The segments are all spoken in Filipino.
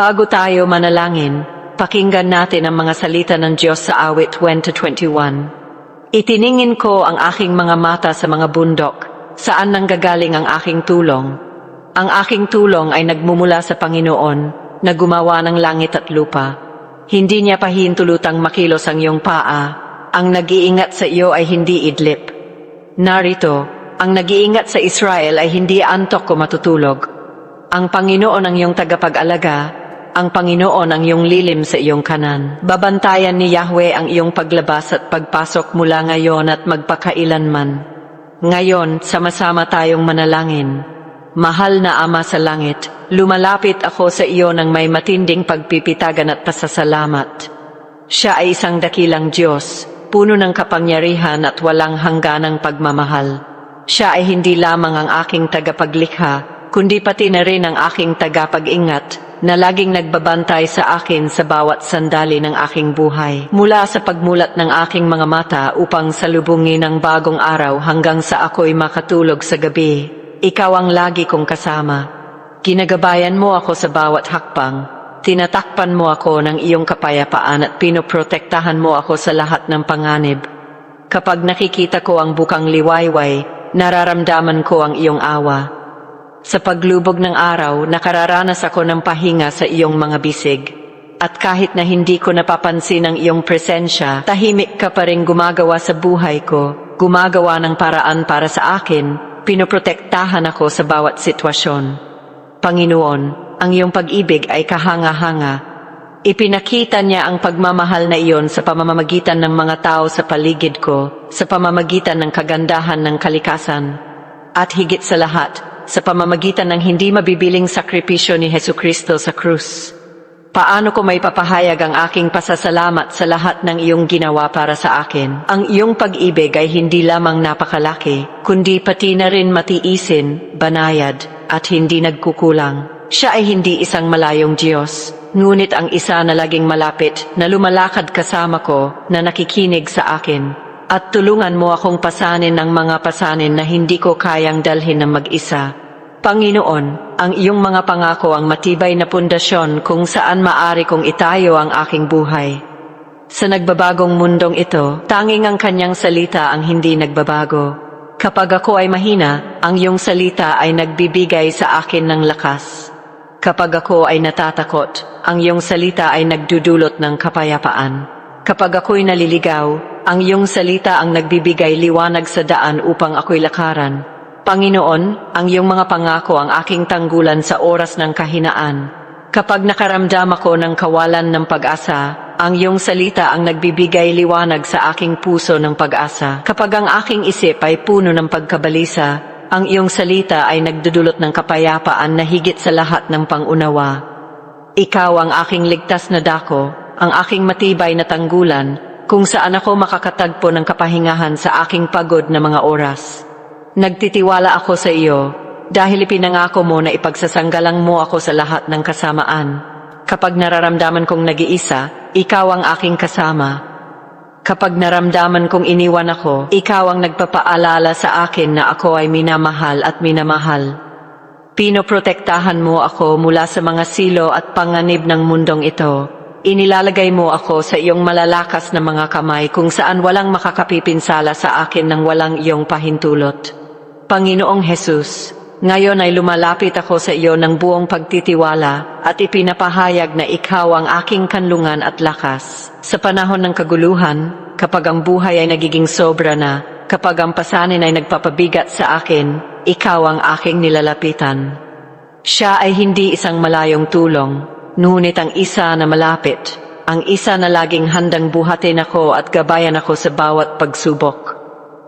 Bago tayo manalangin, pakinggan natin ang mga salita ng Diyos sa awit 20-21. Itiningin ko ang aking mga mata sa mga bundok, saan nanggagaling ang aking tulong. Ang aking tulong ay nagmumula sa Panginoon, na gumawa ng langit at lupa. Hindi niya pahintulutang makilos ang iyong paa, ang nag-iingat sa iyo ay hindi idlip. Narito, ang nag-iingat sa Israel ay hindi antok o matutulog. Ang Panginoon ang iyong tagapag-alaga, ang Panginoon ang iyong lilim sa iyong kanan. Babantayan ni Yahweh ang iyong paglabas at pagpasok mula ngayon at magpakailanman. Ngayon, sama-sama tayong manalangin. Mahal na Ama sa langit, lumalapit ako sa iyo ng may matinding pagpipitagan at pasasalamat. Siya ay isang dakilang Diyos, puno ng kapangyarihan at walang hangganang pagmamahal. Siya ay hindi lamang ang aking tagapaglikha, kundi pati na rin ang aking tagapag-ingat na laging nagbabantay sa akin sa bawat sandali ng aking buhay. Mula sa pagmulat ng aking mga mata upang salubungin ang bagong araw hanggang sa ako'y makatulog sa gabi, ikaw ang lagi kong kasama. Ginagabayan mo ako sa bawat hakbang, Tinatakpan mo ako ng iyong kapayapaan at pinoprotektahan mo ako sa lahat ng panganib. Kapag nakikita ko ang bukang liwayway, nararamdaman ko ang iyong awa. Sa paglubog ng araw, nakararanas ako ng pahinga sa iyong mga bisig. At kahit na hindi ko napapansin ang iyong presensya, tahimik ka pa rin gumagawa sa buhay ko, gumagawa ng paraan para sa akin, pinoprotektahan ako sa bawat sitwasyon. Panginoon, ang iyong pag-ibig ay kahanga-hanga. Ipinakita niya ang pagmamahal na iyon sa pamamagitan ng mga tao sa paligid ko, sa pamamagitan ng kagandahan ng kalikasan, at higit sa lahat, sa pamamagitan ng hindi mabibiling sakripisyo ni Heso Kristo sa krus. Paano ko may papahayag ang aking pasasalamat sa lahat ng iyong ginawa para sa akin? Ang iyong pag-ibig ay hindi lamang napakalaki, kundi pati na rin matiisin, banayad, at hindi nagkukulang. Siya ay hindi isang malayong Diyos, ngunit ang isa na laging malapit, na lumalakad kasama ko, na nakikinig sa akin. At tulungan mo akong pasanin ang mga pasanin na hindi ko kayang dalhin ng mag-isa. Panginoon, ang iyong mga pangako ang matibay na pundasyon kung saan maari kong itayo ang aking buhay. Sa nagbabagong mundong ito, tanging ang kanyang salita ang hindi nagbabago. Kapag ako ay mahina, ang iyong salita ay nagbibigay sa akin ng lakas. Kapag ako ay natatakot, ang iyong salita ay nagdudulot ng kapayapaan. Kapag ako'y naliligaw, ang iyong salita ang nagbibigay liwanag sa daan upang ako'y lakaran. Panginoon, ang iyong mga pangako ang aking tanggulan sa oras ng kahinaan. Kapag nakaramdam ako ng kawalan ng pag-asa, ang iyong salita ang nagbibigay liwanag sa aking puso ng pag-asa. Kapag ang aking isip ay puno ng pagkabalisa, ang iyong salita ay nagdudulot ng kapayapaan na higit sa lahat ng pangunawa. Ikaw ang aking ligtas na dako, ang aking matibay na tanggulan, kung saan ako makakatagpo ng kapahingahan sa aking pagod na mga oras. Nagtitiwala ako sa iyo dahil ipinangako mo na ipagsasanggalang mo ako sa lahat ng kasamaan. Kapag nararamdaman kong nag-iisa, ikaw ang aking kasama. Kapag naramdaman kong iniwan ako, ikaw ang nagpapaalala sa akin na ako ay minamahal at minamahal. Pinoprotektahan mo ako mula sa mga silo at panganib ng mundong ito. Inilalagay mo ako sa iyong malalakas na mga kamay kung saan walang makakapipinsala sa akin ng walang iyong pahintulot. Panginoong Hesus, ngayon ay lumalapit ako sa iyo ng buong pagtitiwala at ipinapahayag na ikaw ang aking kanlungan at lakas. Sa panahon ng kaguluhan, kapag ang buhay ay nagiging sobra na, kapag ang pasanin ay nagpapabigat sa akin, ikaw ang aking nilalapitan. Siya ay hindi isang malayong tulong, ngunit ang isa na malapit, ang isa na laging handang buhatin ako at gabayan ako sa bawat pagsubok.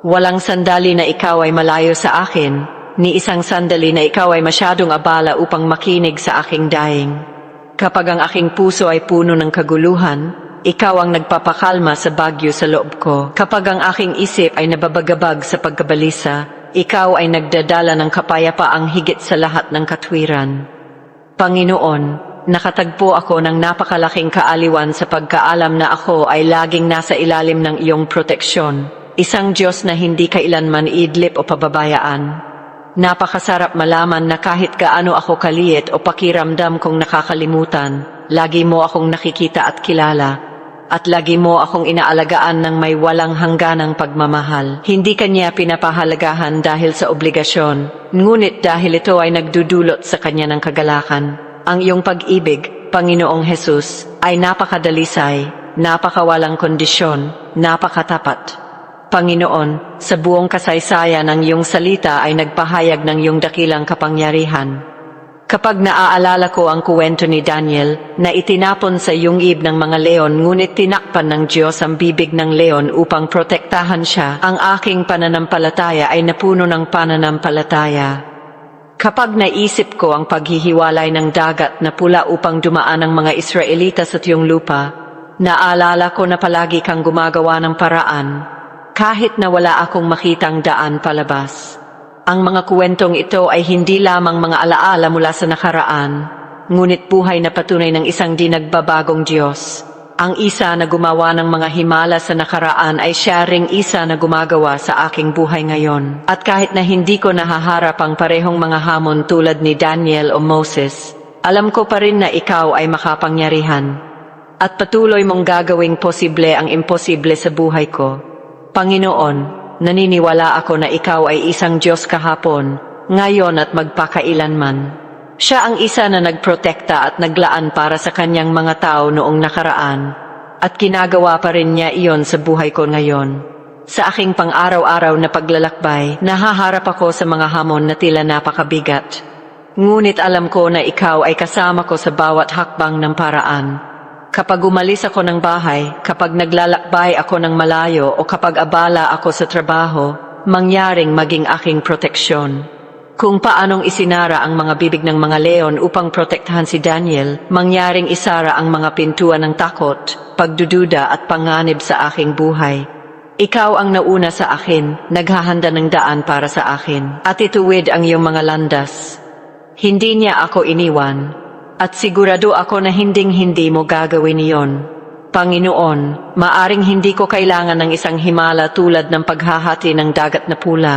Walang sandali na ikaw ay malayo sa akin, ni isang sandali na ikaw ay masyadong abala upang makinig sa aking daing. Kapag ang aking puso ay puno ng kaguluhan, ikaw ang nagpapakalma sa bagyo sa loob ko. Kapag ang aking isip ay nababagabag sa pagkabalisa, ikaw ay nagdadala ng kapayapaang higit sa lahat ng katwiran. Panginoon, nakatagpo ako ng napakalaking kaaliwan sa pagkaalam na ako ay laging nasa ilalim ng iyong proteksyon. Isang Diyos na hindi kailanman idlip o pababayaan. Napakasarap malaman na kahit gaano ako kaliit o pakiramdam kong nakakalimutan, lagi mo akong nakikita at kilala. At lagi mo akong inaalagaan ng may walang hangganang pagmamahal. Hindi kanya pinapahalagahan dahil sa obligasyon, ngunit dahil ito ay nagdudulot sa kanya ng kagalakan. Ang iyong pag-ibig, Panginoong Hesus, ay napakadalisay, napakawalang kondisyon, napakatapat. Panginoon, sa buong kasaysayan ng iyong salita ay nagpahayag ng iyong dakilang kapangyarihan. Kapag naaalala ko ang kuwento ni Daniel na itinapon sa yungib ng mga leon ngunit tinakpan ng Diyos ang bibig ng leon upang protektahan siya, ang aking pananampalataya ay napuno ng pananampalataya. Kapag naisip ko ang paghihiwalay ng dagat na pula upang dumaan ang mga Israelita sa tiyong lupa, naalala ko na palagi kang gumagawa ng paraan, kahit na wala akong makitang daan palabas. Ang mga kuwentong ito ay hindi lamang mga alaala mula sa nakaraan, ngunit buhay na patunay ng isang di nagbabagong Diyos. Ang isa na gumawa ng mga himala sa nakaraan ay siya ring isa na gumagawa sa aking buhay ngayon. At kahit na hindi ko nahaharap ang parehong mga hamon tulad ni Daniel o Moses, alam ko pa rin na ikaw ay makapangyarihan. At patuloy mong gagawing posible ang imposible sa buhay ko. Panginoon, naniniwala ako na ikaw ay isang Diyos kahapon, ngayon at magpakailanman. Siya ang isa na nagprotekta at naglaan para sa kanyang mga tao noong nakaraan, at ginagawa pa rin niya iyon sa buhay ko ngayon. Sa aking pang-araw-araw na paglalakbay, nahaharap ako sa mga hamon na tila napakabigat. Ngunit alam ko na ikaw ay kasama ko sa bawat hakbang ng paraan. Kapag umalis ako ng bahay, kapag naglalakbay ako ng malayo o kapag abala ako sa trabaho, mangyaring maging aking proteksyon. Kung paanong isinara ang mga bibig ng mga leon upang protektahan si Daniel, mangyaring isara ang mga pintuan ng takot, pagdududa at panganib sa aking buhay. Ikaw ang nauna sa akin, naghahanda ng daan para sa akin, at ituwid ang iyong mga landas. Hindi niya ako iniwan, at sigurado ako na hinding-hindi mo gagawin iyon. Panginoon, maaring hindi ko kailangan ng isang himala tulad ng paghahati ng dagat na pula.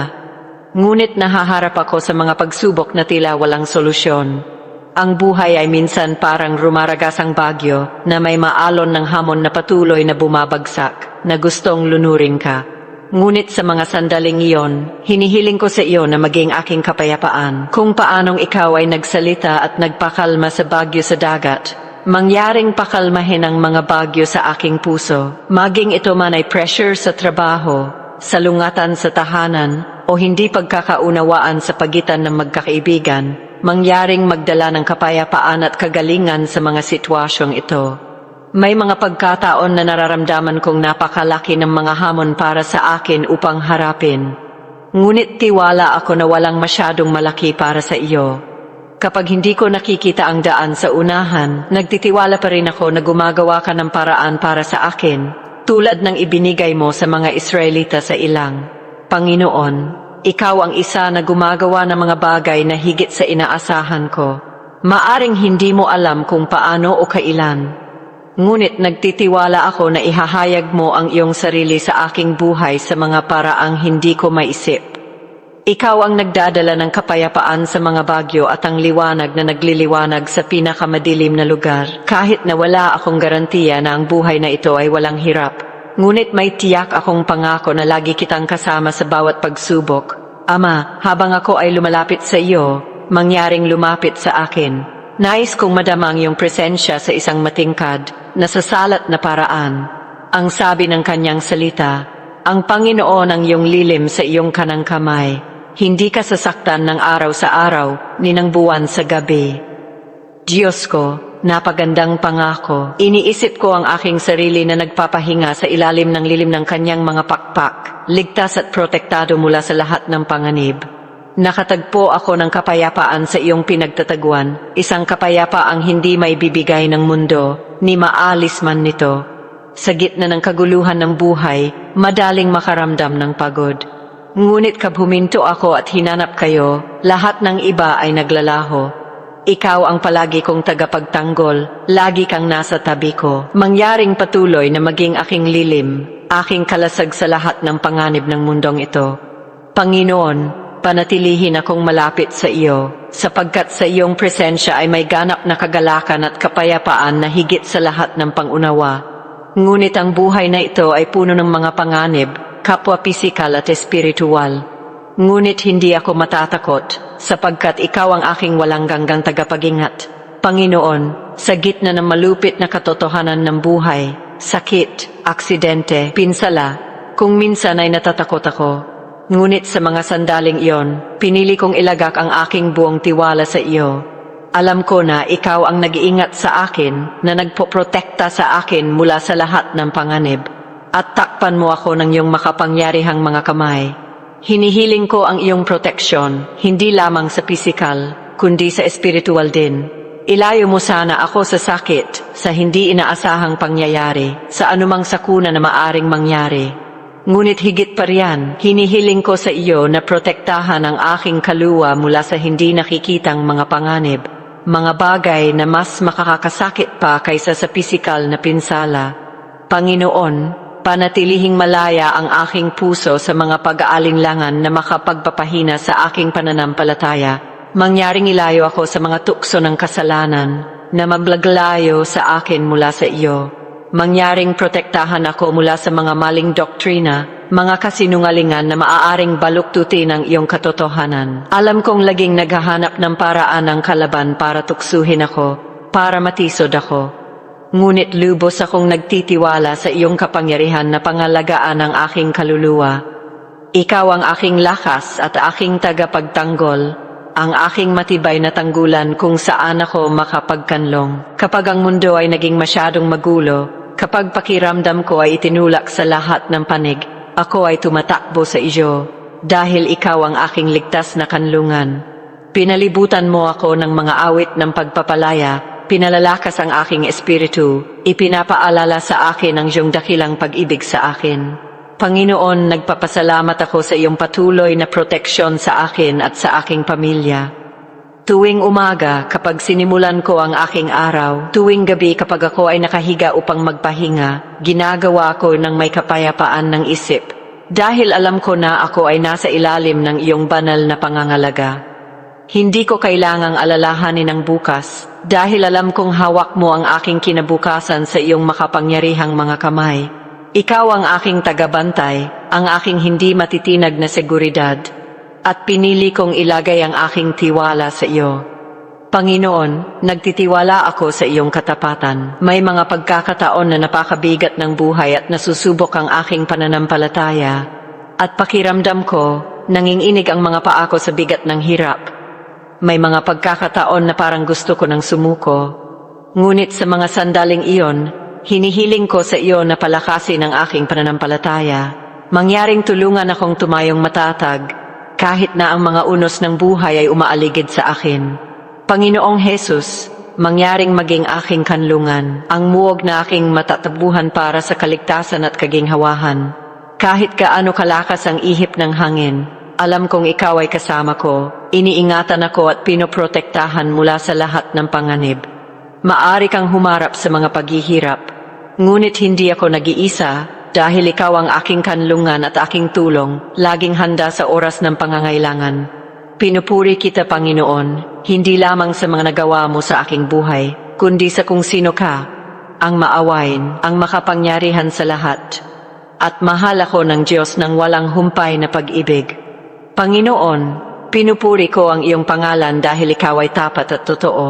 Ngunit nahaharap ako sa mga pagsubok na tila walang solusyon. Ang buhay ay minsan parang rumaragasang bagyo na may maalon ng hamon na patuloy na bumabagsak na gustong lunurin ka. Ngunit sa mga sandaling iyon, hinihiling ko sa iyo na maging aking kapayapaan. Kung paanong ikaw ay nagsalita at nagpakalma sa bagyo sa dagat, mangyaring pakalmahin ang mga bagyo sa aking puso. Maging ito man ay pressure sa trabaho, salungatan sa tahanan, o hindi pagkakaunawaan sa pagitan ng magkakaibigan, mangyaring magdala ng kapayapaan at kagalingan sa mga sitwasyong ito. May mga pagkataon na nararamdaman kong napakalaki ng mga hamon para sa akin upang harapin. Ngunit tiwala ako na walang masyadong malaki para sa iyo. Kapag hindi ko nakikita ang daan sa unahan, nagtitiwala pa rin ako na gumagawa ka ng paraan para sa akin, tulad ng ibinigay mo sa mga Israelita sa ilang. Panginoon, ikaw ang isa na gumagawa ng mga bagay na higit sa inaasahan ko. Maaring hindi mo alam kung paano o kailan. Ngunit nagtitiwala ako na ihahayag mo ang iyong sarili sa aking buhay sa mga paraang hindi ko maisip. Ikaw ang nagdadala ng kapayapaan sa mga bagyo at ang liwanag na nagliliwanag sa pinakamadilim na lugar. Kahit na wala akong garantiya na ang buhay na ito ay walang hirap, ngunit may tiyak akong pangako na lagi kitang kasama sa bawat pagsubok. Ama, habang ako ay lumalapit sa iyo, mangyaring lumapit sa akin. Nais kong madama ang iyong presensya sa isang matingkad, nasasalat na paraan. Ang sabi ng kanyang salita, ang Panginoon ang iyong lilim sa iyong kanang kamay. Hindi ka sasaktan ng araw sa araw, ni ng buwan sa gabi. Diyos ko, napagandang pangako. Iniisip ko ang aking sarili na nagpapahinga sa ilalim ng lilim ng kanyang mga pakpak, ligtas at protektado mula sa lahat ng panganib. Nakatagpo ako ng kapayapaan sa iyong pinagtataguan, isang kapayapaang hindi may bibigay ng mundo, ni maalis man nito. Sa gitna ng kaguluhan ng buhay, madaling makaramdam ng pagod. Ngunit kabhuminto ako at hinanap kayo, lahat ng iba ay naglalaho. Ikaw ang palagi kong tagapagtanggol, lagi kang nasa tabi ko. Mangyaring patuloy na maging aking lilim, aking kalasag sa lahat ng panganib ng mundong ito. Panginoon, panatilihin akong malapit sa iyo, sapagkat sa iyong presensya ay may ganap na kagalakan at kapayapaan na higit sa lahat ng pangunawa. Ngunit ang buhay na ito ay puno ng mga panganib, kapwa pisikal at espiritual. Ngunit hindi ako matatakot, sapagkat ikaw ang aking walang ganggang tagapagingat. Panginoon, sa gitna ng malupit na katotohanan ng buhay, sakit, aksidente, pinsala, kung minsan ay natatakot ako. Ngunit sa mga sandaling iyon, pinili kong ilagak ang aking buong tiwala sa iyo. Alam ko na ikaw ang nag-iingat sa akin na nagpoprotekta sa akin mula sa lahat ng panganib. At takpan mo ako ng iyong makapangyarihang mga kamay. Hinihiling ko ang iyong proteksyon, hindi lamang sa pisikal, kundi sa espiritual din. Ilayo mo sana ako sa sakit, sa hindi inaasahang pangyayari, sa anumang sakuna na maaring mangyari. Ngunit higit pa riyan, hinihiling ko sa iyo na protektahan ang aking kaluwa mula sa hindi nakikitang mga panganib, mga bagay na mas makakasakit pa kaysa sa pisikal na pinsala. Panginoon, panatilihing malaya ang aking puso sa mga pag-aalinlangan na makapagpapahina sa aking pananampalataya. Mangyaring ilayo ako sa mga tukso ng kasalanan na mablaglayo sa akin mula sa iyo. Mangyaring protektahan ako mula sa mga maling doktrina, mga kasinungalingan na maaaring baluktutin ang iyong katotohanan. Alam kong laging naghahanap ng paraan ang kalaban para tuksuhin ako, para matisod ako. Ngunit lubos akong nagtitiwala sa iyong kapangyarihan na pangalagaan ang aking kaluluwa. Ikaw ang aking lakas at aking tagapagtanggol, ang aking matibay na tanggulan kung saan ako makapagkanlong. Kapag ang mundo ay naging masyadong magulo, kapag pakiramdam ko ay itinulak sa lahat ng panig, ako ay tumatakbo sa iyo, dahil ikaw ang aking ligtas na kanlungan. Pinalibutan mo ako ng mga awit ng pagpapalaya, pinalalakas ang aking espiritu, ipinapaalala sa akin ang iyong dakilang pag-ibig sa akin. Panginoon, nagpapasalamat ako sa iyong patuloy na proteksyon sa akin at sa aking pamilya. Tuwing umaga kapag sinimulan ko ang aking araw, tuwing gabi kapag ako ay nakahiga upang magpahinga, ginagawa ko ng may kapayapaan ng isip. Dahil alam ko na ako ay nasa ilalim ng iyong banal na pangangalaga. Hindi ko kailangang alalahanin ang bukas, dahil alam kong hawak mo ang aking kinabukasan sa iyong makapangyarihang mga kamay. Ikaw ang aking tagabantay, ang aking hindi matitinag na seguridad, at pinili kong ilagay ang aking tiwala sa iyo. Panginoon, nagtitiwala ako sa iyong katapatan. May mga pagkakataon na napakabigat ng buhay at nasusubok ang aking pananampalataya. At pakiramdam ko, nanginginig ang mga paa ko sa bigat ng hirap. May mga pagkakataon na parang gusto ko ng sumuko. Ngunit sa mga sandaling iyon, hinihiling ko sa iyo na palakasin ang aking pananampalataya. Mangyaring tulungan akong tumayong matatag, kahit na ang mga unos ng buhay ay umaaligid sa akin. Panginoong Hesus, mangyaring maging aking kanlungan, ang muog na aking matatabuhan para sa kaligtasan at kaginghawahan. Kahit kaano kalakas ang ihip ng hangin, alam kong ikaw ay kasama ko, iniingatan ako at pinoprotektahan mula sa lahat ng panganib. Maari kang humarap sa mga paghihirap, ngunit hindi ako nag-iisa dahil ikaw ang aking kanlungan at aking tulong, laging handa sa oras ng pangangailangan. Pinupuri kita, Panginoon, hindi lamang sa mga nagawa mo sa aking buhay, kundi sa kung sino ka, ang maawain, ang makapangyarihan sa lahat. At mahal ako ng Diyos ng walang humpay na pag-ibig. Panginoon, pinupuri ko ang iyong pangalan dahil ikaw ay tapat at totoo.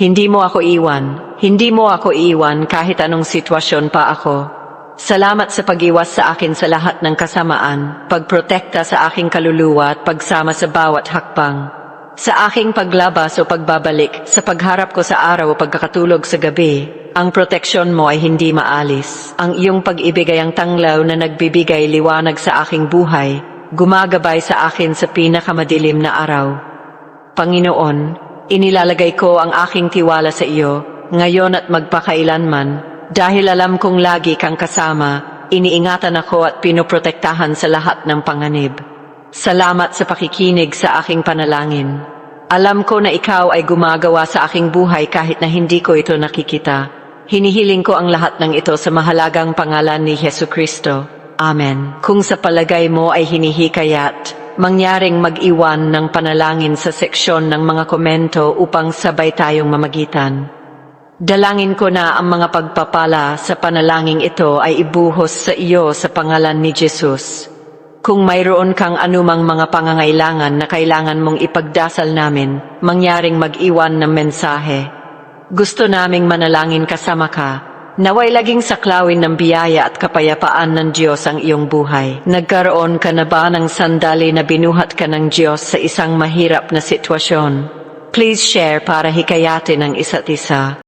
Hindi mo ako iwan, hindi mo ako iwan kahit anong sitwasyon pa ako. Salamat sa pag-iwas sa akin sa lahat ng kasamaan, pagprotekta sa aking kaluluwa at pagsama sa bawat hakbang. Sa aking paglabas o pagbabalik, sa pagharap ko sa araw o pagkakatulog sa gabi, ang proteksyon mo ay hindi maalis. Ang iyong pag-ibig ay ang tanglaw na nagbibigay liwanag sa aking buhay, gumagabay sa akin sa pinakamadilim na araw. Panginoon, inilalagay ko ang aking tiwala sa iyo, ngayon at magpakailanman, dahil alam kong lagi kang kasama, iniingatan ako at pinoprotektahan sa lahat ng panganib. Salamat sa pakikinig sa aking panalangin. Alam ko na ikaw ay gumagawa sa aking buhay kahit na hindi ko ito nakikita. Hinihiling ko ang lahat ng ito sa mahalagang pangalan ni Heso Kristo. Amen. Kung sa palagay mo ay hinihikayat, mangyaring mag-iwan ng panalangin sa seksyon ng mga komento upang sabay tayong mamagitan. Dalangin ko na ang mga pagpapala sa panalangin ito ay ibuhos sa iyo sa pangalan ni Jesus. Kung mayroon kang anumang mga pangangailangan na kailangan mong ipagdasal namin, mangyaring mag-iwan ng mensahe. Gusto naming manalangin kasama ka. Naway laging saklawin ng biyaya at kapayapaan ng Diyos ang iyong buhay. Nagkaroon ka na ba ng sandali na binuhat ka ng Diyos sa isang mahirap na sitwasyon? Please share para hikayatin ang isa't isa.